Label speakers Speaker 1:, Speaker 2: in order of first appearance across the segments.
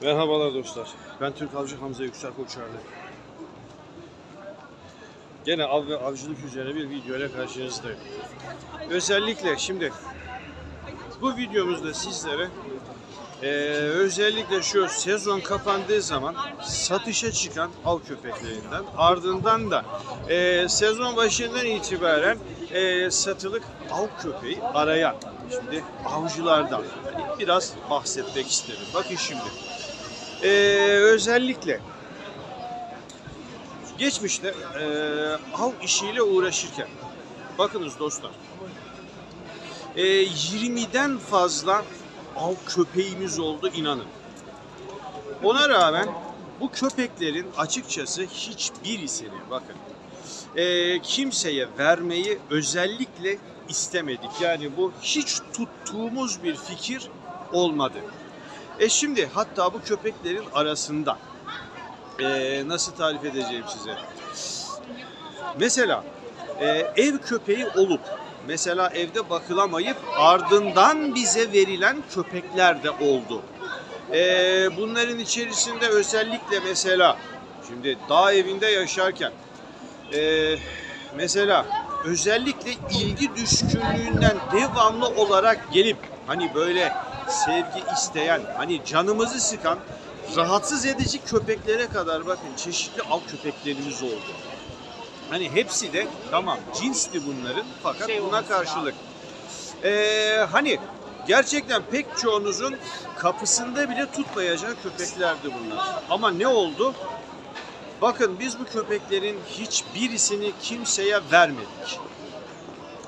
Speaker 1: Merhabalar dostlar. Ben Türk Avcı Hamza Yüksel Koçarlı. Gene av ve avcılık üzerine bir video ile karşınızdayım. Özellikle şimdi bu videomuzda sizlere eee, özellikle şu sezon kapandığı zaman satışa çıkan av köpeklerinden ardından da eee, sezon başından itibaren eee, satılık av köpeği arayan şimdi avcılardan hani biraz bahsetmek isterim. Bakın şimdi ee, özellikle geçmişte ee, av işiyle uğraşırken bakınız dostlar ee, 20'den fazla av köpeğimiz oldu inanın. Ona rağmen bu köpeklerin açıkçası hiçbirisini bakın ee, kimseye vermeyi özellikle istemedik. Yani bu hiç tuttuğumuz bir fikir olmadı. E şimdi hatta bu köpeklerin arasında e, nasıl tarif edeceğim size? Mesela e, ev köpeği olup mesela evde bakılamayıp ardından bize verilen köpekler de oldu. E, bunların içerisinde özellikle mesela şimdi dağ evinde yaşarken e, mesela özellikle ilgi düşkünlüğünden devamlı olarak gelip hani böyle sevgi isteyen, hani canımızı sıkan, rahatsız edici köpeklere kadar bakın çeşitli av köpeklerimiz oldu. Hani hepsi de tamam cinsti bunların fakat buna karşılık. Ee, hani gerçekten pek çoğunuzun kapısında bile tutmayacağı köpeklerdi bunlar. Ama ne oldu? Bakın biz bu köpeklerin hiçbirisini kimseye vermedik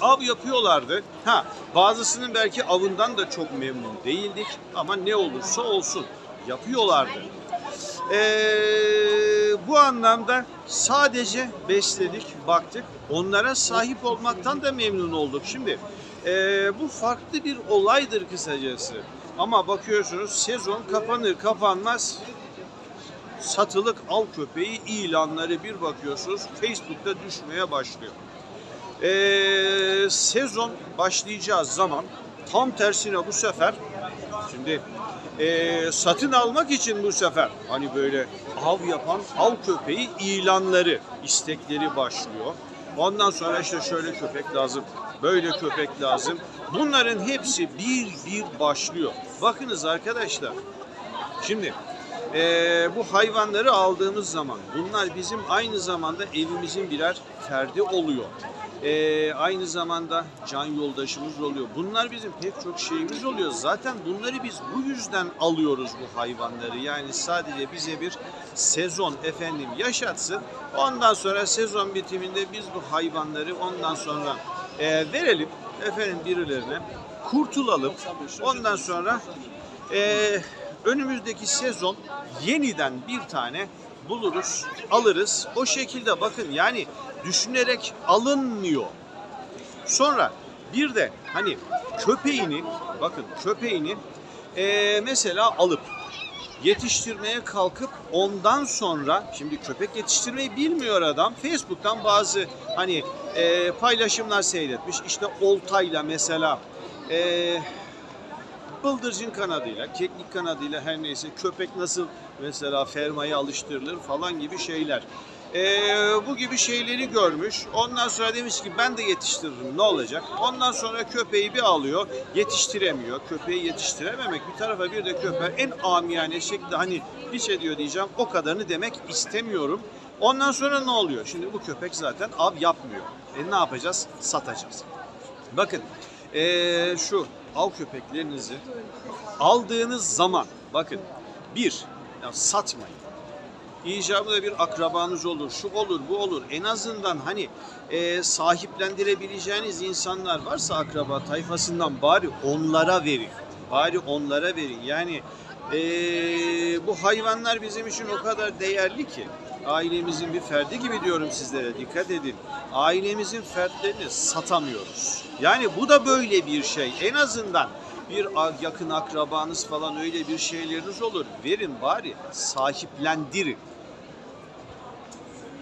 Speaker 1: av yapıyorlardı. Ha, bazısının belki avından da çok memnun değildik ama ne olursa olsun yapıyorlardı. Ee, bu anlamda sadece besledik, baktık. Onlara sahip olmaktan da memnun olduk. Şimdi ee, bu farklı bir olaydır kısacası. Ama bakıyorsunuz sezon kapanır kapanmaz satılık av köpeği ilanları bir bakıyorsunuz Facebook'ta düşmeye başlıyor. Ee, sezon başlayacağı zaman tam tersine bu sefer şimdi ee, satın almak için bu sefer hani böyle av yapan av köpeği ilanları istekleri başlıyor. Ondan sonra işte şöyle köpek lazım, böyle köpek lazım. Bunların hepsi bir bir başlıyor. Bakınız arkadaşlar. Şimdi ee, bu hayvanları aldığımız zaman bunlar bizim aynı zamanda evimizin birer ferdi oluyor. Ee, aynı zamanda can yoldaşımız oluyor. Bunlar bizim pek çok şeyimiz oluyor. Zaten bunları biz bu yüzden alıyoruz bu hayvanları. Yani sadece bize bir sezon efendim yaşatsın. Ondan sonra sezon bitiminde biz bu hayvanları ondan sonra e, verelim efendim birilerine kurtulalım. Ondan sonra e, önümüzdeki sezon yeniden bir tane buluruz, alırız. O şekilde bakın yani düşünerek alınmıyor. Sonra bir de hani köpeğini bakın köpeğini eee, mesela alıp yetiştirmeye kalkıp ondan sonra şimdi köpek yetiştirmeyi bilmiyor adam. Facebook'tan bazı hani eee, paylaşımlar seyretmiş. İşte oltayla mesela eee bıldırcın kanadıyla, keklik kanadıyla her neyse köpek nasıl mesela fermaya alıştırılır falan gibi şeyler. Ee, bu gibi şeyleri görmüş. Ondan sonra demiş ki ben de yetiştiririm ne olacak? Ondan sonra köpeği bir alıyor yetiştiremiyor. Köpeği yetiştirememek bir tarafa bir de köpeği en amiyane şekilde hani hiç ediyor diyeceğim o kadarını demek istemiyorum. Ondan sonra ne oluyor? Şimdi bu köpek zaten av yapmıyor. E ne yapacağız? Satacağız. Bakın eee, şu av köpeklerinizi aldığınız zaman bakın bir ya satmayın. İcabında bir akrabanız olur, şu olur, bu olur. En azından hani eee, sahiplendirebileceğiniz insanlar varsa akraba tayfasından bari onlara verin. Bari onlara verin. Yani eee, bu hayvanlar bizim için o kadar değerli ki. Ailemizin bir ferdi gibi diyorum sizlere. Dikkat edin. Ailemizin fertlerini satamıyoruz. Yani bu da böyle bir şey. En azından bir yakın akrabanız falan öyle bir şeyleriniz olur. Verin bari sahiplendirin.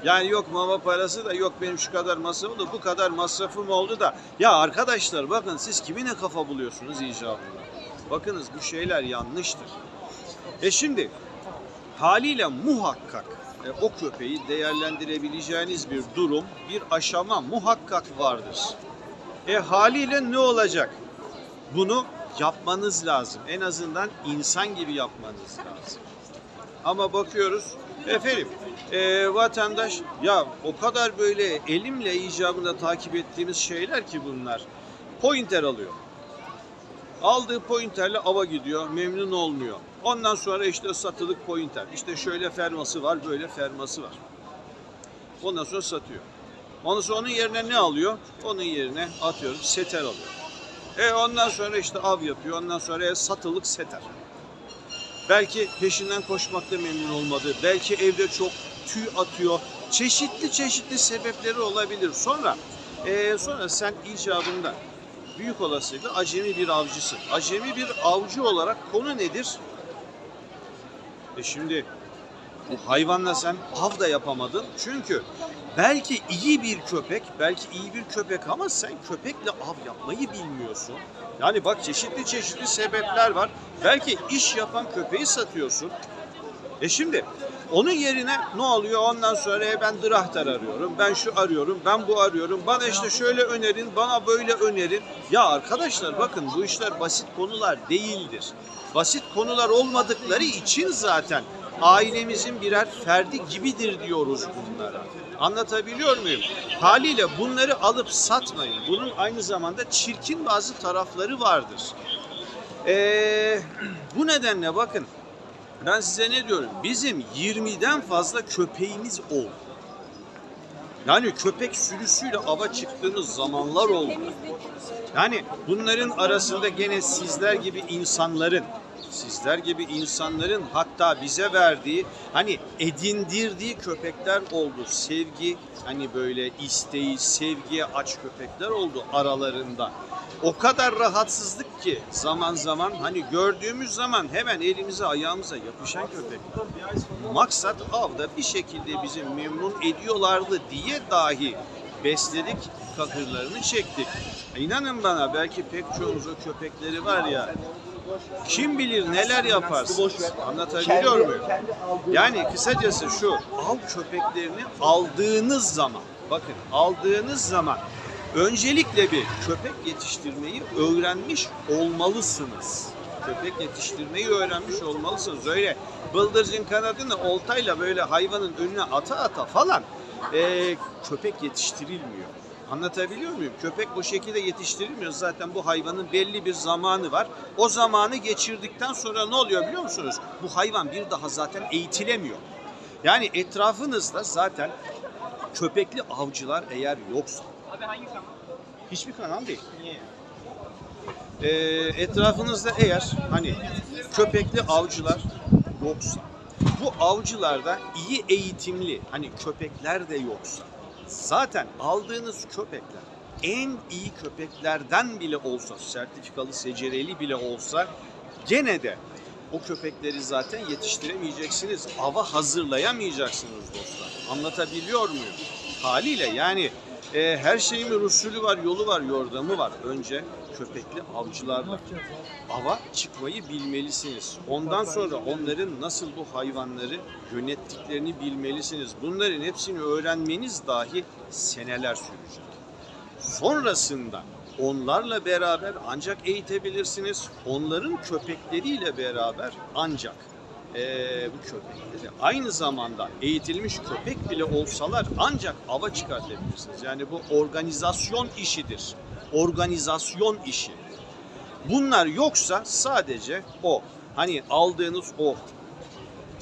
Speaker 1: Yani yok mama parası da yok benim şu kadar masrafım da bu kadar masrafım oldu da. Ya arkadaşlar bakın siz kimine kafa buluyorsunuz icabında. Bakınız bu şeyler yanlıştır. E şimdi haliyle muhakkak e, o köpeği değerlendirebileceğiniz bir durum, bir aşama muhakkak vardır. E haliyle ne olacak? Bunu yapmanız lazım. En azından insan gibi yapmanız lazım. Ama bakıyoruz efendim e, vatandaş ya o kadar böyle elimle icabında takip ettiğimiz şeyler ki bunlar. Pointer alıyor. Aldığı pointerle ava gidiyor, memnun olmuyor. Ondan sonra işte satılık pointer. İşte şöyle ferması var, böyle ferması var. Ondan sonra satıyor. Ondan sonra onun yerine ne alıyor? Onun yerine atıyorum seter alıyor. E ondan sonra işte av yapıyor. Ondan sonra satılık seter. Belki peşinden koşmakta memnun olmadı. Belki evde çok tüy atıyor. Çeşitli çeşitli sebepleri olabilir. Sonra e, sonra sen icabında büyük olasılıkla acemi bir avcısın. Acemi bir avcı olarak konu nedir? E şimdi bu hayvanla sen av da yapamadın. Çünkü belki iyi bir köpek, belki iyi bir köpek ama sen köpekle av yapmayı bilmiyorsun. Yani bak çeşitli çeşitli sebepler var. Belki iş yapan köpeği satıyorsun. E şimdi onun yerine ne oluyor? Ondan sonra e, ben drahtar arıyorum, ben şu arıyorum, ben bu arıyorum. Bana işte şöyle önerin, bana böyle önerin. Ya arkadaşlar bakın bu işler basit konular değildir. Basit konular olmadıkları için zaten ailemizin birer ferdi gibidir diyoruz bunlara. Anlatabiliyor muyum? Haliyle bunları alıp satmayın. Bunun aynı zamanda çirkin bazı tarafları vardır. Ee, bu nedenle bakın ben size ne diyorum? Bizim 20'den fazla köpeğimiz oldu. Yani köpek sürüsüyle ava çıktığınız zamanlar oldu. Yani bunların arasında gene sizler gibi insanların sizler gibi insanların hatta bize verdiği hani edindirdiği köpekler oldu. Sevgi hani böyle isteği, sevgiye aç köpekler oldu aralarında. O kadar rahatsızlık ki zaman zaman hani gördüğümüz zaman hemen elimize ayağımıza yapışan köpekler. Maksat avda bir şekilde bizi memnun ediyorlardı diye dahi besledik, kakırlarını çektik. İnanın bana belki pek çoğunuz o köpekleri var ya kim bilir neler yaparsınız. Anlatabiliyor muyum? Yani kısacası şu, av köpeklerini aldığınız zaman, bakın aldığınız zaman öncelikle bir köpek yetiştirmeyi öğrenmiş olmalısınız. Köpek yetiştirmeyi öğrenmiş olmalısınız. Öyle bıldırcın kanadını oltayla böyle hayvanın önüne ata ata falan eee, köpek yetiştirilmiyor. Anlatabiliyor muyum? Köpek bu şekilde yetiştirilmiyor. Zaten bu hayvanın belli bir zamanı var. O zamanı geçirdikten sonra ne oluyor biliyor musunuz? Bu hayvan bir daha zaten eğitilemiyor. Yani etrafınızda zaten köpekli avcılar eğer yoksa.
Speaker 2: Abi hangi kanal?
Speaker 1: Hiçbir kanal değil.
Speaker 2: Niye?
Speaker 1: Ee, etrafınızda eğer hani köpekli avcılar yoksa, bu avcılarda iyi eğitimli hani köpekler de yoksa, zaten aldığınız köpekler en iyi köpeklerden bile olsa, sertifikalı secereli bile olsa gene de o köpekleri zaten yetiştiremeyeceksiniz. Ava hazırlayamayacaksınız dostlar. Anlatabiliyor muyum? Haliyle yani e, her şeyin usulü var, yolu var, yordamı var. Önce köpekli avcılarla ava çıkmayı bilmelisiniz. Ondan sonra onların nasıl bu hayvanları yönettiklerini bilmelisiniz. Bunların hepsini öğrenmeniz dahi seneler sürecek. Sonrasında onlarla beraber ancak eğitebilirsiniz. Onların köpekleriyle beraber ancak eee, bu köpekleri aynı zamanda eğitilmiş köpek bile olsalar ancak ava çıkartabilirsiniz. Yani bu organizasyon işidir. Organizasyon işi. Bunlar yoksa sadece o hani aldığınız o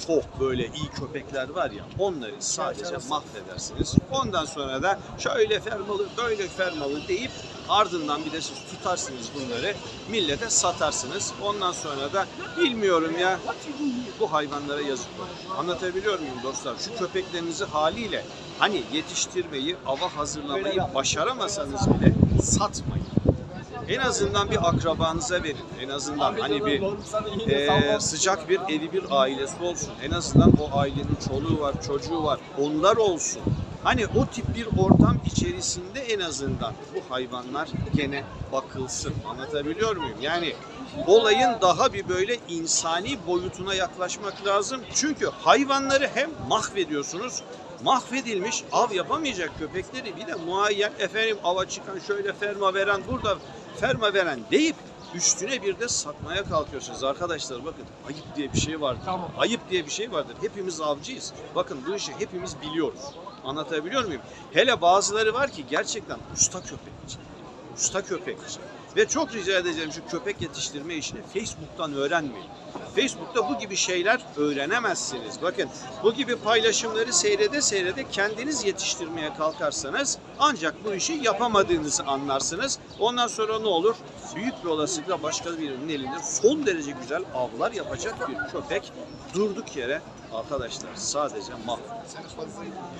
Speaker 1: çok böyle iyi köpekler var ya onları sadece mahvedersiniz. Ondan sonra da şöyle fermalı böyle fermalı deyip ardından bir de siz tutarsınız bunları millete satarsınız. Ondan sonra da bilmiyorum ya bu hayvanlara yazık olur. Anlatabiliyor muyum dostlar? Şu köpeklerinizi haliyle hani yetiştirmeyi, ava hazırlamayı başaramasanız bile satmayın. En azından bir akrabanıza verin. En azından hani bir e, sıcak bir evi bir ailesi olsun. En azından o ailenin çoluğu var, çocuğu var. Onlar olsun. Hani o tip bir ortam içerisinde en azından bu hayvanlar gene bakılsın. Anlatabiliyor muyum? Yani olayın daha bir böyle insani boyutuna yaklaşmak lazım. Çünkü hayvanları hem mahvediyorsunuz, mahvedilmiş av yapamayacak köpekleri bir de muayyen efendim ava çıkan şöyle ferma veren burada ferma veren deyip üstüne bir de satmaya kalkıyorsunuz. Arkadaşlar bakın ayıp diye bir şey vardır.
Speaker 2: Tamam.
Speaker 1: Ayıp diye bir şey vardır. Hepimiz avcıyız. Bakın bu işi hepimiz biliyoruz. Anlatabiliyor muyum? Hele bazıları var ki gerçekten usta köpekçi. Usta köpekçi. Ve çok rica edeceğim şu köpek yetiştirme işini Facebook'tan öğrenmeyin. Facebook'ta bu gibi şeyler öğrenemezsiniz. Bakın bu gibi paylaşımları seyrede seyrede kendiniz yetiştirmeye kalkarsanız ancak bu işi yapamadığınızı anlarsınız. Ondan sonra ne olur? Büyük bir olasılıkla başka birinin elinde son derece güzel avlar yapacak bir köpek durduk yere arkadaşlar sadece mahvolur.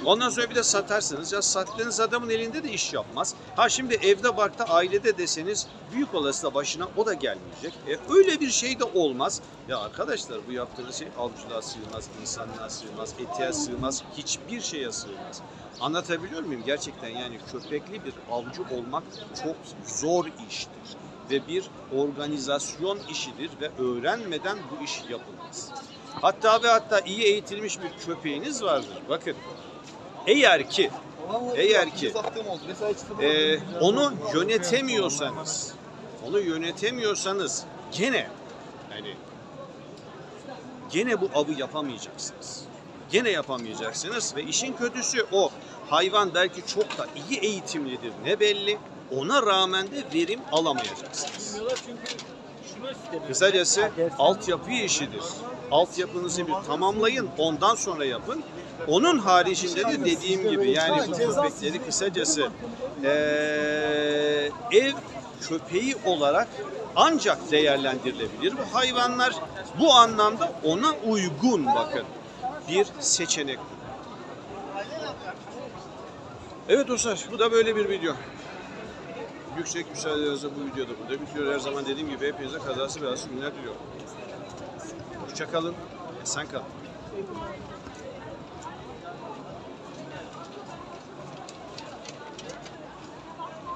Speaker 1: Ondan sonra bir de satarsınız. Ya sattığınız adamın elinde de iş yapmaz. Ha şimdi evde barkta ailede deseniz büyük olasılıkla başına o da gelmeyecek. E, öyle bir şey de olmaz. Ya arkadaşlar bu yaptığınız şey avcılığa sığmaz, insanlığa sığmaz, etiğe sığmaz, hiçbir şeye sığmaz. Anlatabiliyor muyum? Gerçekten yani köpekli bir avcı olmak çok zor iştir. Ve bir organizasyon işidir ve öğrenmeden bu iş yapılmaz. Hatta ve hatta iyi eğitilmiş bir köpeğiniz vardır. Bakın eğer ki Eğer ki, e, onu yönetemiyorsanız, onu yönetemiyorsanız gene yani gene bu avı yapamayacaksınız. Gene yapamayacaksınız ve işin kötüsü o hayvan belki çok da iyi eğitimlidir ne belli. Ona rağmen de verim alamayacaksınız. Kısacası altyapı işidir. Altyapınızı bir tamamlayın, ondan sonra yapın. Onun haricinde de dediğim gibi yani bu köpekleri kısacası eee, ev köpeği olarak ancak değerlendirilebilir. Bu hayvanlar bu anlamda ona uygun bakın bir seçenek. Evet dostlar bu da böyle bir video. Yüksek müsaadenizle bu videoda burada bitiyor. Her zaman dediğim gibi hepinize kazası belası günler diliyorum. Hoşçakalın, esen kalın.